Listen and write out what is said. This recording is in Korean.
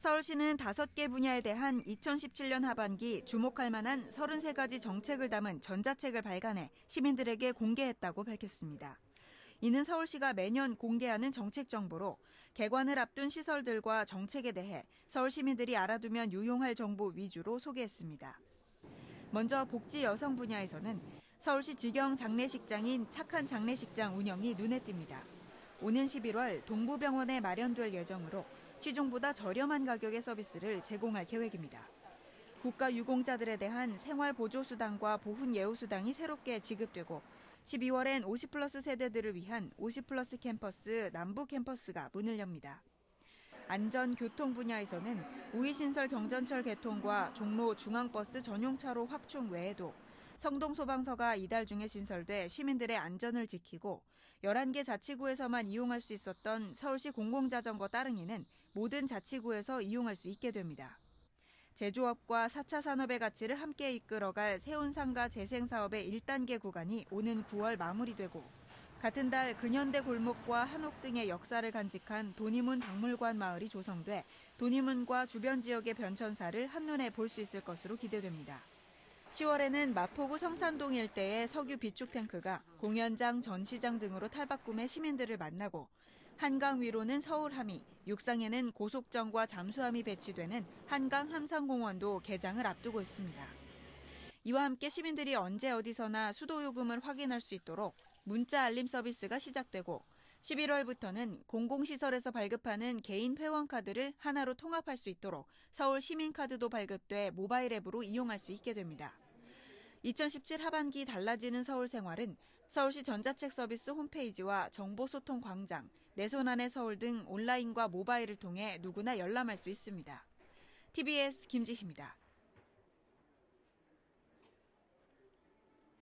서울시는 5개 분야에 대한 2017년 하반기 주목할 만한 33가지 정책을 담은 전자책을 발간해 시민들에게 공개했다고 밝혔습니다. 이는 서울시가 매년 공개하는 정책 정보로 개관을 앞둔 시설들과 정책에 대해 서울 시민들이 알아두면 유용할 정보 위주로 소개했습니다. 먼저 복지 여성 분야에서는 서울시 직영 장례식장인 착한 장례식장 운영이 눈에 띕니다. 오는 11월 동부병원에 마련될 예정으로 시중보다 저렴한 가격의 서비스를 제공할 계획입니다. 국가 유공자들에 대한 생활보조수당과 보훈예우수당이 새롭게 지급되고 12월엔 50플러스 세대들을 위한 50플러스 캠퍼스 남부 캠퍼스가 문을 엽니다. 안전 교통 분야에서는 우이신설 경전철 개통과 종로 중앙버스 전용차로 확충 외에도 성동 소방서가 이달 중에 신설돼 시민들의 안전을 지키고 11개 자치구에서만 이용할 수 있었던 서울시 공공자전거 따릉이는 모든 자치구에서 이용할 수 있게 됩니다. 제조업과 4차 산업의 가치를 함께 이끌어갈 세운상가 재생사업의 1단계 구간이 오는 9월 마무리되고 같은 달 근현대 골목과 한옥 등의 역사를 간직한 도니문 박물관 마을이 조성돼 도니문과 주변 지역의 변천사를 한눈에 볼 수 있을 것으로 기대됩니다. 10월에는 마포구 성산동 일대의 석유 비축 탱크가 공연장, 전시장 등으로 탈바꿈해 시민들을 만나고 한강 위로는 서울 함이, 육상에는 고속정과 잠수함이 배치되는 한강 함상공원도 개장을 앞두고 있습니다. 이와 함께 시민들이 언제 어디서나 수도 요금을 확인할 수 있도록 문자 알림 서비스가 시작되고 11월부터는 공공시설에서 발급하는 개인 회원카드를 하나로 통합할 수 있도록 서울 시민카드도 발급돼 모바일 앱으로 이용할 수 있게 됩니다. 2017 하반기 달라지는 서울 생활은 서울시 전자책 서비스 홈페이지와 정보소통 광장, 내 손 안의 서울 등 온라인과 모바일을 통해 누구나 열람할 수 있습니다. TBS 김지희입니다.